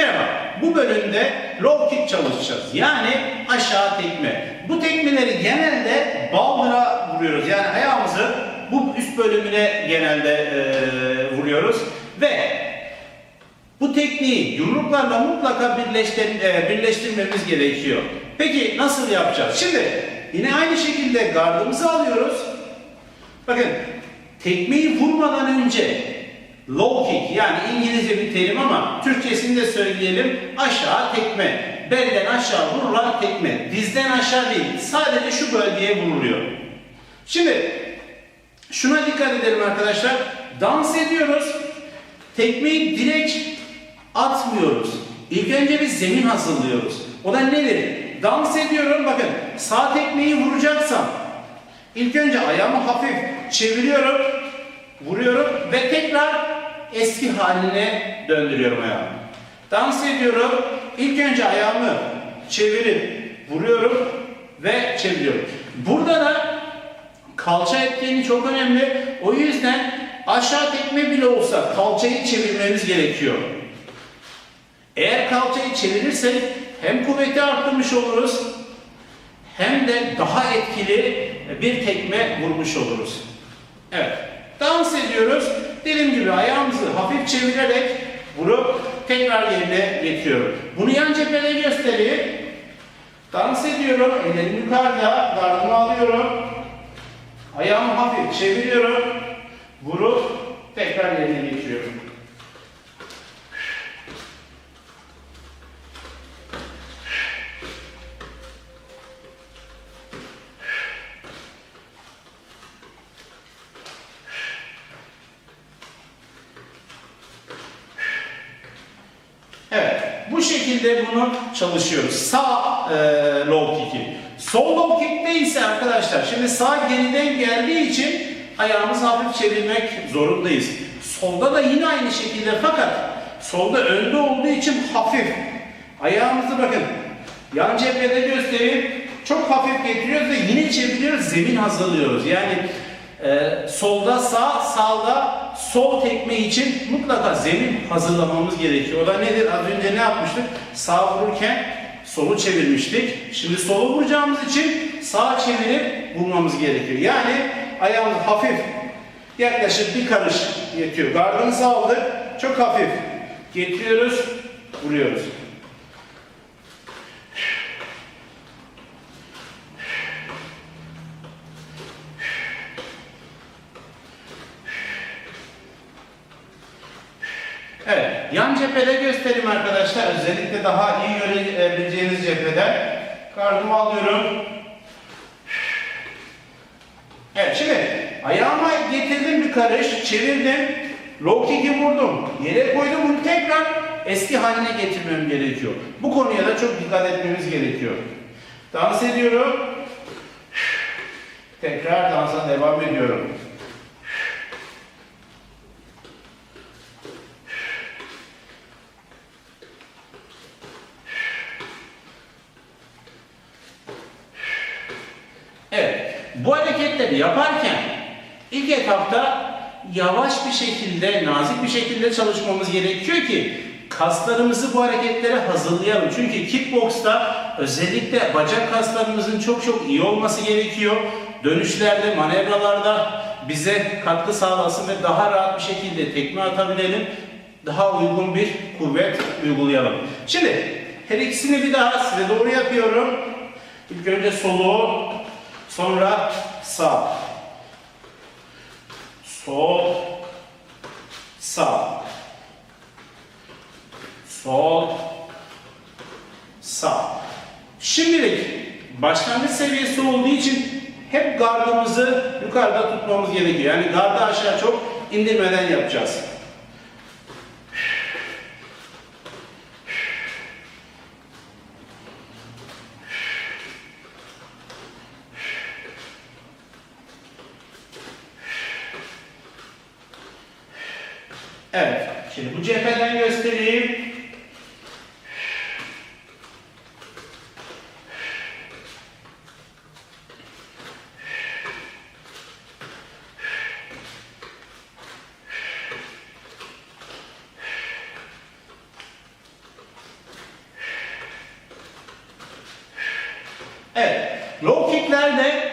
Merhaba, bu bölümde low kick çalışacağız. Yani aşağı tekme. Bu tekmeleri genelde baldıra vuruyoruz. Yani ayağımızı bu üst bölümüne genelde e, vuruyoruz. Ve bu tekniği yumruklarla mutlaka birleştir, e, birleştirmemiz gerekiyor. Peki nasıl yapacağız? Şimdi yine aynı şekilde gardımızı alıyoruz. Bakın tekmeyi vurmadan önce low kick yani İngilizce bir terim ama Türkçesini de söyleyelim aşağı tekme. Belden aşağı vurulan tekme. Dizden aşağı değil. Sadece şu bölgeye vuruluyor. Şimdi şuna dikkat edelim arkadaşlar. Dans ediyoruz. Tekmeyi direkt atmıyoruz. İlk önce bir zemin hazırlıyoruz. O da nedir? Dans ediyorum. Bakın sağ tekmeyi vuracaksam ilk önce ayağımı hafif çeviriyorum, vuruyorum ve tekrar eski haline döndürüyorum ayağımı. Dans ediyorum. İlk önce ayağımı çevirip vuruyorum ve çeviriyorum. Burada da kalça etkeni çok önemli. O yüzden aşağı tekme bile olsa kalçayı çevirmemiz gerekiyor. Eğer kalçayı çevirirsek hem kuvveti arttırmış oluruz hem de daha etkili bir tekme vurmuş oluruz. Evet. Dans ediyoruz. Dediğim gibi ayağımızı hafif çevirerek vurup tekrar yerine getiriyorum. Bunu yan cephede göstereyim. Dans ediyorum. Ellerim yukarıda. Gardımı alıyorum. Ayağımı hafif çeviriyorum. Vurup tekrar yerine getiriyorum. Evet, bu şekilde bunu çalışıyoruz. Sağ e, low kick'i. Sol low kick'te ise arkadaşlar, şimdi sağ geriden geldiği için ayağımızı hafif çevirmek zorundayız. Solda da yine aynı şekilde fakat solda önde olduğu için hafif. Ayağımızı bakın, yan cephede göstereyim. Çok hafif getiriyoruz ve yine çeviriyoruz, zemin hazırlıyoruz. Yani ee, solda sağ, sağda sol tekme için mutlaka zemin hazırlamamız gerekiyor. O da nedir? Az önce ne yapmıştık? Sağ vururken solu çevirmiştik. Şimdi solu vuracağımız için sağ çevirip vurmamız gerekiyor. Yani ayağımız hafif yaklaşık bir karış yetiyor. Gardımızı aldık. Çok hafif getiriyoruz, vuruyoruz. Evet, yan cephede göstereyim arkadaşlar. Özellikle daha iyi görebileceğiniz cepheden. Kardımı alıyorum. Evet, şimdi ayağıma getirdim bir karış, çevirdim. Low kick'i vurdum. Yere koydum, bunu tekrar eski haline getirmem gerekiyor. Bu konuya da çok dikkat etmemiz gerekiyor. Dans ediyorum. Tekrar dansa devam ediyorum. Evet, bu hareketleri yaparken ilk etapta yavaş bir şekilde, nazik bir şekilde çalışmamız gerekiyor ki kaslarımızı bu hareketlere hazırlayalım. Çünkü kickboksta özellikle bacak kaslarımızın çok çok iyi olması gerekiyor. Dönüşlerde, manevralarda bize katkı sağlasın ve daha rahat bir şekilde tekme atabilelim. Daha uygun bir kuvvet uygulayalım. Şimdi her ikisini bir daha size doğru yapıyorum. İlk önce solu, Sonra sağ. Sol. Sağ. Sol. Sağ. Şimdilik başlangıç seviyesi olduğu için hep gardımızı yukarıda tutmamız gerekiyor. Yani gardı aşağı çok indirmeden yapacağız. Evet. Şimdi bu cepheden göstereyim. Evet. Low kicklerde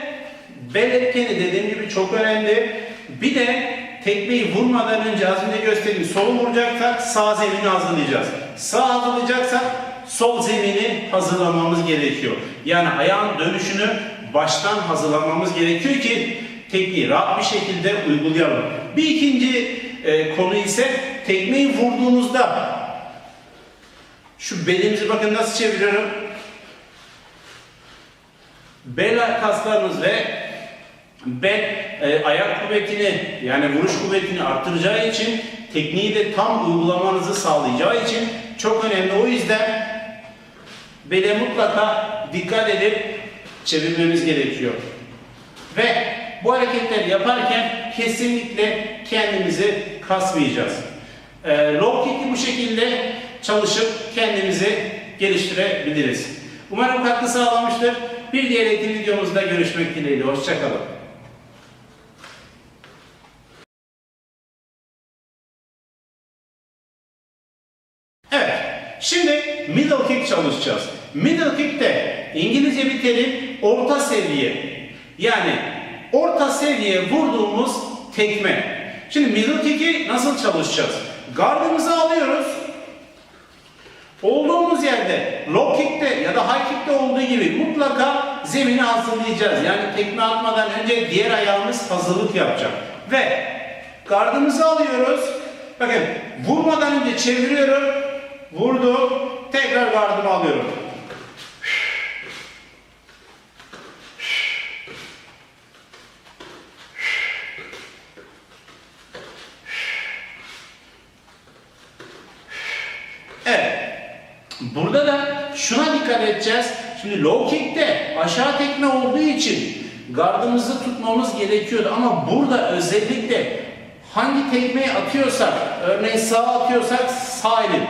bel etkeni dediğim gibi çok önemli. Bir de tekmeyi vurmadan önce az önce gösterdiğim solu vuracaksak sağ zemini hazırlayacağız. Sağ hazırlayacaksak sol zemini hazırlamamız gerekiyor. Yani ayağın dönüşünü baştan hazırlamamız gerekiyor ki tekniği rahat bir şekilde uygulayalım. Bir ikinci e, konu ise tekmeyi vurduğunuzda şu belimizi bakın nasıl çeviriyorum. Bel kaslarınız ve bel e, ayak kuvvetini yani vuruş kuvvetini arttıracağı için tekniği de tam uygulamanızı sağlayacağı için çok önemli. O yüzden bele mutlaka dikkat edip çevirmemiz gerekiyor. Ve bu hareketleri yaparken kesinlikle kendimizi kasmayacağız. E, low kick'i bu şekilde çalışıp kendimizi geliştirebiliriz. Umarım katkı sağlamıştır. Bir diğer videomuzda görüşmek dileğiyle. Hoşçakalın. Evet, şimdi middle kick çalışacağız. Middle kick de İngilizce bir terim orta seviye. Yani orta seviye vurduğumuz tekme. Şimdi middle kick'i nasıl çalışacağız? Gardımızı alıyoruz. Olduğumuz yerde low kick'te ya da high kick'te olduğu gibi mutlaka zemini hazırlayacağız. Yani tekme atmadan önce diğer ayağımız hazırlık yapacak. Ve gardımızı alıyoruz. Bakın vurmadan önce çeviriyorum. Vurdum. Tekrar gardımı alıyorum. Evet. Burada da şuna dikkat edeceğiz. Şimdi low kick'te aşağı tekme olduğu için gardımızı tutmamız gerekiyordu ama burada özellikle hangi tekmeyi atıyorsak, örneğin sağa atıyorsak sağ elin,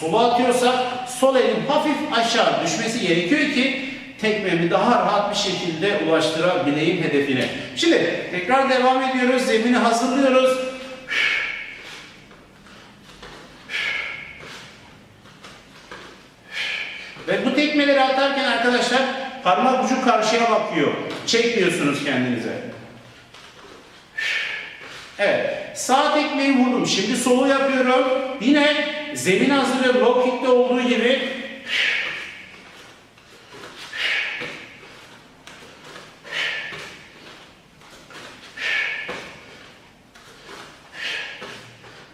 sola atıyorsak sol elin hafif aşağı düşmesi gerekiyor ki tekmemi daha rahat bir şekilde ulaştırabileyim hedefine. Şimdi tekrar devam ediyoruz. Zemini hazırlıyoruz. Ve bu tekmeleri atarken arkadaşlar parmak ucu karşıya bakıyor. Çekmiyorsunuz kendinize. Evet. Sağ tekmeyi vurdum. Şimdi solu yapıyorum. Yine zemin hazırlıyorum. Low kick'te olduğu gibi.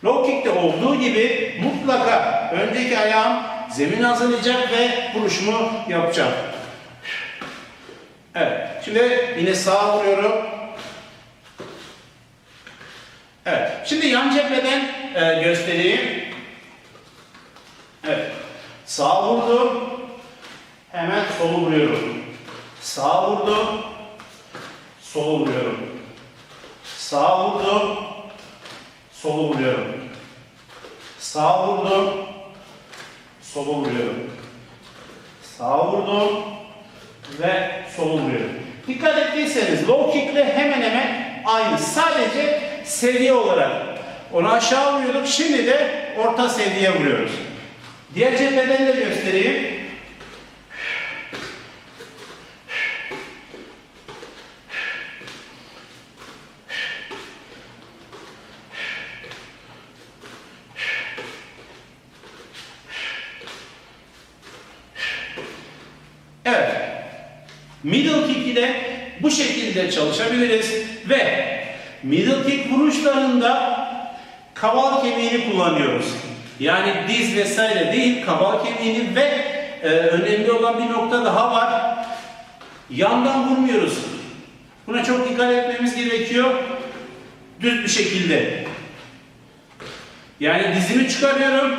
Low kick'te olduğu gibi mutlaka öndeki ayağım zemin hazırlayacak ve vuruşumu yapacağım. Şimdi yine sağa vuruyorum. Evet. Şimdi yan cepheden e, göstereyim. Evet. Sağ vurdum. Hemen solu vuruyorum. Sağ vurdum. Solu vuruyorum. Sağ vurdum. Solu vuruyorum. Sağ vurdum. Solu vuruyorum. Sağ vurdum ve solu vuruyorum. Dikkat ettiyseniz low kick ile hemen hemen aynı. Sadece seviye olarak onu aşağı vuruyorduk. Şimdi de orta seviye vuruyoruz. Diğer cepheden de göstereyim. Evet. Middle kick'i de bu şekilde çalışabiliriz ve middle kick vuruşlarında kaval kemiğini kullanıyoruz. Yani diz vesaire değil, kaval kemiğini ve e, önemli olan bir nokta daha var. Yandan vurmuyoruz. Buna çok dikkat etmemiz gerekiyor. Düz bir şekilde. Yani dizimi çıkarıyorum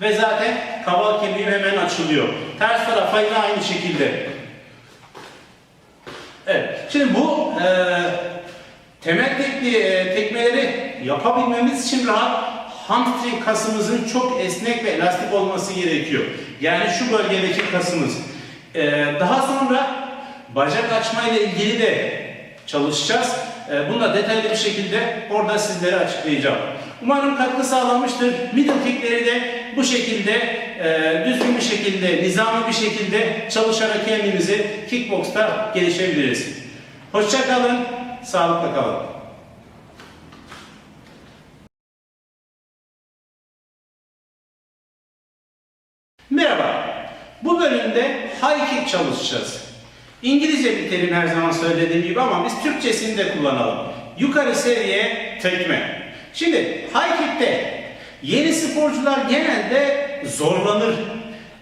ve zaten kaval kemiğim hemen açılıyor. Ters tarafa yine aynı şekilde. Şimdi bu e, temel tekniği, e, tekmeleri yapabilmemiz için rahat hamstring kasımızın çok esnek ve elastik olması gerekiyor. Yani şu bölgedeki kasımız. E, daha sonra bacak açma ile ilgili de çalışacağız. E, bunu da detaylı bir şekilde orada sizlere açıklayacağım. Umarım katkı sağlamıştır. Middle kickleri de bu şekilde e, düzgün bir şekilde, nizami bir şekilde çalışarak kendimizi kickboksta gelişebiliriz. Hoşça kalın, sağlıkla kalın. Merhaba. Bu bölümde high kick çalışacağız. İngilizce bir terim her zaman söylediğim gibi ama biz Türkçesini de kullanalım. Yukarı seviye tekme. Şimdi high kick'te yeni sporcular genelde zorlanır.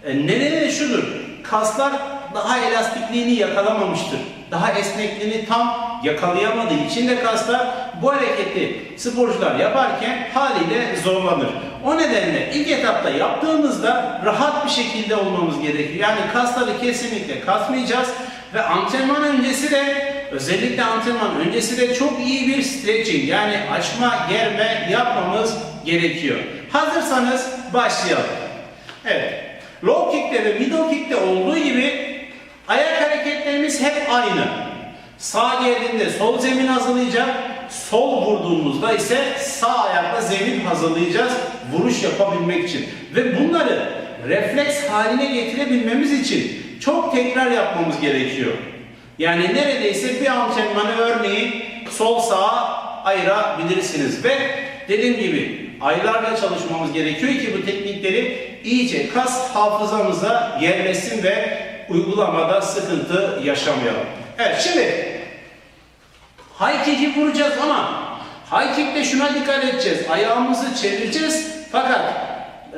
E, nedeni şudur. Kaslar daha elastikliğini yakalamamıştır. Daha esnekliğini tam yakalayamadığı için de kaslar bu hareketi sporcular yaparken haliyle zorlanır. O nedenle ilk etapta yaptığımızda rahat bir şekilde olmamız gerekiyor. Yani kasları kesinlikle kasmayacağız ve antrenman öncesi de özellikle antrenman öncesi de çok iyi bir stretching yani açma germe yapmamız gerekiyor. Hazırsanız başlayalım. Evet. Low kick'te ve middle kick'te olduğu gibi ayak hareketlerimiz hep aynı. Sağ geldiğinde sol zemin hazırlayacak, sol vurduğumuzda ise sağ ayakla zemin hazırlayacağız vuruş yapabilmek için. Ve bunları refleks haline getirebilmemiz için çok tekrar yapmamız gerekiyor. Yani neredeyse bir antrenmanı örneğin sol sağa ayırabilirsiniz ve dediğim gibi aylarla çalışmamız gerekiyor ki bu teknikleri iyice kas hafızamıza yerleşsin ve uygulamada sıkıntı yaşamayalım. Evet şimdi high kick'i vuracağız ama high kick'te şuna dikkat edeceğiz. Ayağımızı çevireceğiz fakat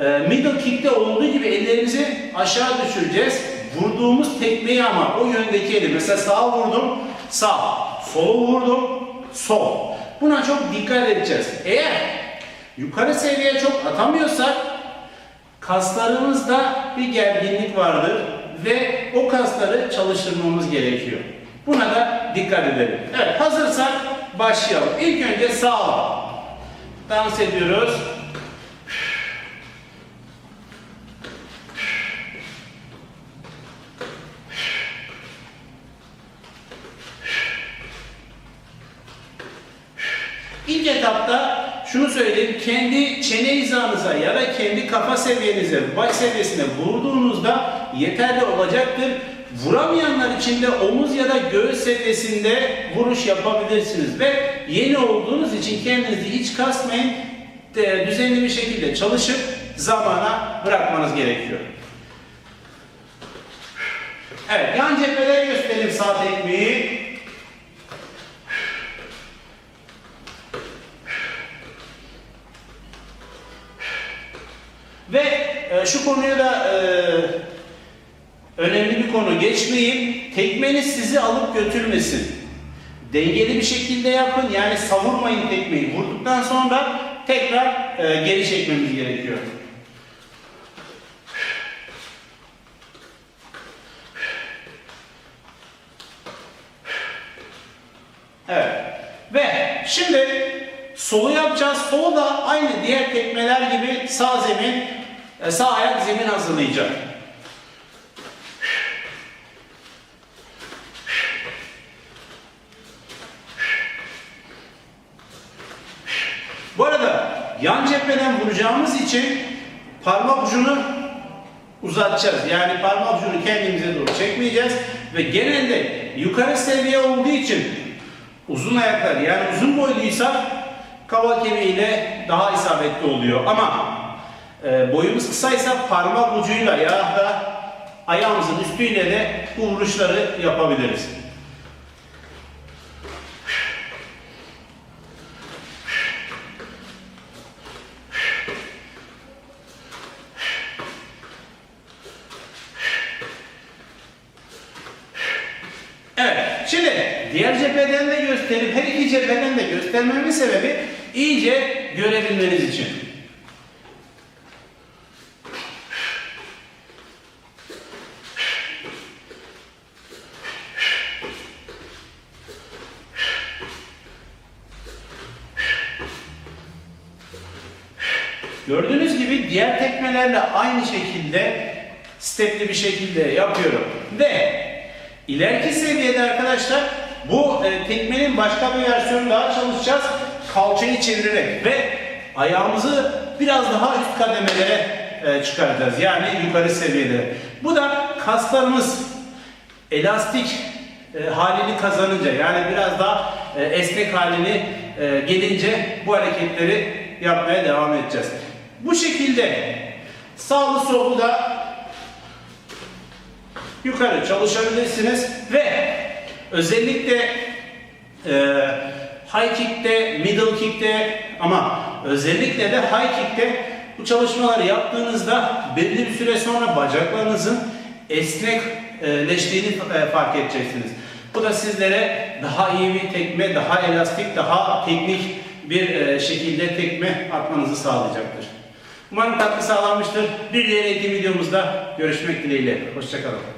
e, middle kick'te olduğu gibi ellerimizi aşağı düşüreceğiz. Vurduğumuz tekmeyi ama o yöndeki eli. Mesela sağa vurdum, sağ. Solu vurdum, sol. Buna çok dikkat edeceğiz. Eğer yukarı seviyeye çok atamıyorsak kaslarımızda bir gerginlik vardır ve o kasları çalıştırmamız gerekiyor. Buna da dikkat edelim. Evet hazırsak başlayalım. İlk önce sağ dans ediyoruz. İlk etapta şunu söyleyeyim, kendi çene hizanıza ya da kendi kafa seviyenize, baş seviyesine vurduğunuzda yeterli olacaktır. Vuramayanlar için de omuz ya da göğüs seviyesinde vuruş yapabilirsiniz ve yeni olduğunuz için kendinizi hiç kasmayın, düzenli bir şekilde çalışıp zamana bırakmanız gerekiyor. Evet, yan cepheleri gösterelim sağ tekmeyi. Ve e, şu konuyu da e, önemli bir konu geçmeyin. Tekmeniz sizi alıp götürmesin. Dengeli bir şekilde yapın. Yani savurmayın tekmeyi. Vurduktan sonra tekrar e, geri çekmemiz gerekiyor. Evet. Ve şimdi solu yapacağız. Solu da aynı diğer tekmeler gibi sağ zemin, e, sağ ayak zemin hazırlayacak. Bu arada yan cepheden vuracağımız için parmak ucunu uzatacağız. Yani parmak ucunu kendimize doğru çekmeyeceğiz ve genelde yukarı seviye olduğu için uzun ayaklar yani uzun boyluysak kava kemiğiyle daha isabetli oluyor. Ama e, boyumuz kısaysa parmak ucuyla ya da ayağımızın üstüyle de bu vuruşları yapabiliriz. Evet, şimdi diğer cepheden de gösterip her iki cepheden de göstermemin sebebi iyice görebilmeniz için. Gördüğünüz gibi diğer tekmelerle aynı şekilde stepli bir şekilde yapıyorum. Ve ileriki seviyede arkadaşlar bu e, tekmenin başka bir versiyonu daha çalışacağız. Kalçayı çevirerek ve ayağımızı biraz daha üst kademelere e, çıkaracağız. Yani yukarı seviyelere. Bu da kaslarımız elastik e, halini kazanınca yani biraz daha e, esnek halini e, gelince bu hareketleri yapmaya devam edeceğiz. Bu şekilde sağlı sollu da yukarı çalışabilirsiniz ve özellikle e, high kick'te, middle kick'te ama özellikle de high kick'te bu çalışmaları yaptığınızda belli bir süre sonra bacaklarınızın esnekleştiğini e, fark edeceksiniz. Bu da sizlere daha iyi bir tekme, daha elastik, daha teknik bir e, şekilde tekme atmanızı sağlayacaktır. Umarım katkı sağlanmıştır. Bir diğer eğitim videomuzda görüşmek dileğiyle. Hoşçakalın.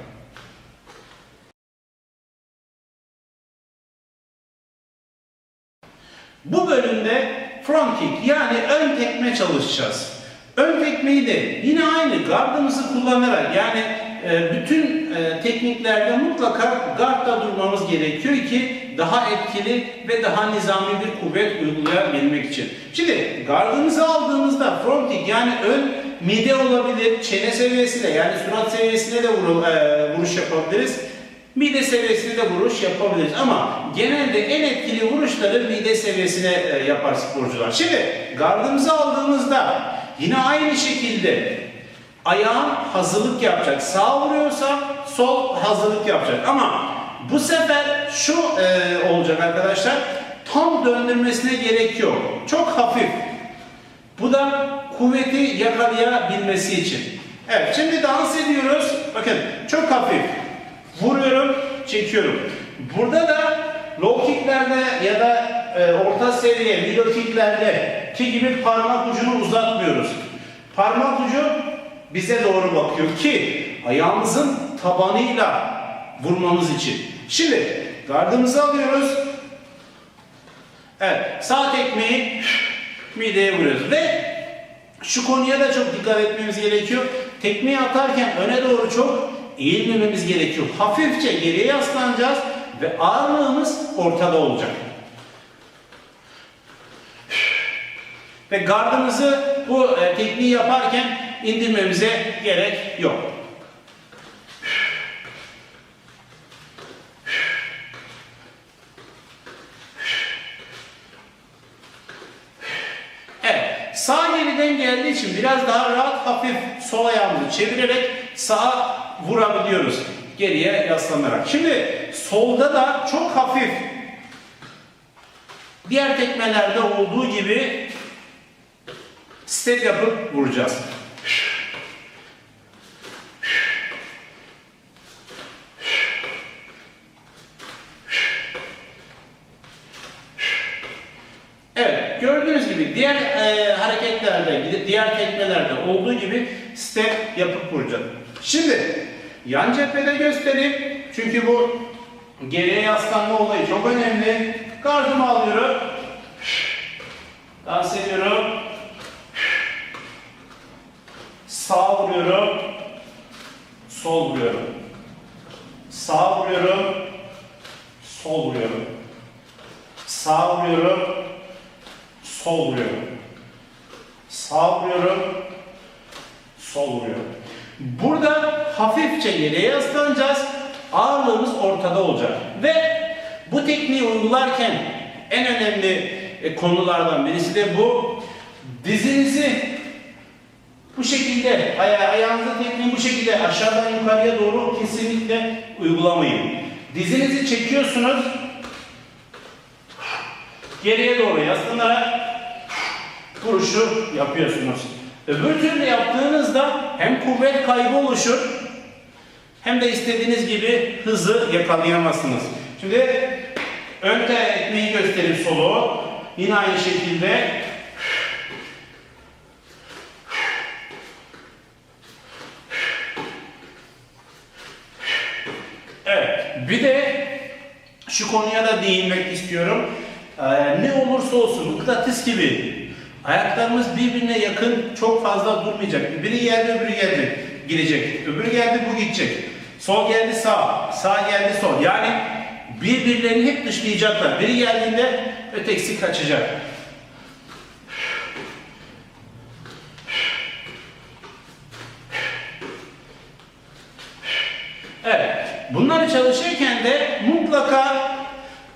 Bu bölümde front kick yani ön tekme çalışacağız. Ön tekmeyi de yine aynı gardımızı kullanarak yani e, bütün e, tekniklerde mutlaka gardda durmamız gerekiyor ki daha etkili ve daha nizami bir kuvvet uygulayabilmek için. Şimdi gardımızı aldığımızda front kick yani ön mide olabilir, çene seviyesine yani surat seviyesine de e, vuruş yapabiliriz. Mide seviyesinde de vuruş yapabiliriz ama genelde en etkili vuruşları mide seviyesine e, yapar sporcular. Şimdi gardımızı aldığımızda yine aynı şekilde ayağın hazırlık yapacak. Sağ vuruyorsa sol hazırlık yapacak ama bu sefer şu e, olacak arkadaşlar tam döndürmesine gerek yok. Çok hafif. Bu da kuvveti yakalayabilmesi için. Evet şimdi dans ediyoruz. Bakın çok hafif. Vuruyorum, çekiyorum. Burada da low kicklerde ya da e, orta seviye middle kicklerde ki gibi parmak ucunu uzatmıyoruz. Parmak ucu bize doğru bakıyor ki ayağımızın tabanıyla vurmamız için. Şimdi gardımızı alıyoruz. Evet, sağ tekmeyi mideye vuruyoruz ve şu konuya da çok dikkat etmemiz gerekiyor. Tekmeyi atarken öne doğru çok eğilmememiz gerekiyor. Hafifçe geriye yaslanacağız ve ağırlığımız ortada olacak. Ve gardımızı bu e, tekniği yaparken indirmemize gerek yok. Evet, sağ geriden geldiği için biraz daha rahat hafif sol ayağımızı çevirerek sağa vurabiliyoruz. Geriye yaslanarak. Şimdi solda da çok hafif diğer tekmelerde olduğu gibi step yapıp vuracağız. Evet, gördüğünüz gibi diğer e, hareketlerde, diğer tekmelerde olduğu gibi step yapıp vuracağız. Şimdi yan cephede göstereyim. Çünkü bu geriye yaslanma olayı çok önemli. Gardımı alıyorum. Dans ediyorum. Sağ vuruyorum. Sol vuruyorum. Sağ vuruyorum. Sol vuruyorum. Sağ vuruyorum. Sol vuruyorum. Sağ vuruyorum. Sol vuruyorum. Burada hafifçe geriye yaslanacağız. Ağırlığımız ortada olacak. Ve bu tekniği uygularken en önemli e, konulardan birisi de bu. Dizinizi bu şekilde, aya ayağınızın tekniği bu şekilde aşağıdan yukarıya doğru kesinlikle uygulamayın. Dizinizi çekiyorsunuz. Geriye doğru yaslanarak vuruşu yapıyorsunuz. Öbür türlü yaptığınızda hem kuvvet kaybı oluşur hem de istediğiniz gibi hızı yakalayamazsınız. Şimdi ön etmeyi göstereyim solu. Yine aynı şekilde Evet. Bir de şu konuya da değinmek istiyorum. Ee, ne olursa olsun mıknatıs gibi ayaklarımız birbirine yakın çok fazla durmayacak. Biri geldi öbürü geldi gidecek. Öbürü geldi bu gidecek. Sol geldi sağ, sağ geldi sol. Yani birbirlerini hep dışlayacaklar. Biri geldiğinde ötekisi kaçacak. Evet. Bunları çalışırken de mutlaka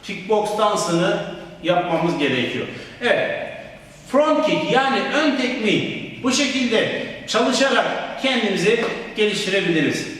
kickbox dansını yapmamız gerekiyor. Evet. Front kick yani ön tekmeyi bu şekilde çalışarak kendimizi geliştirebiliriz.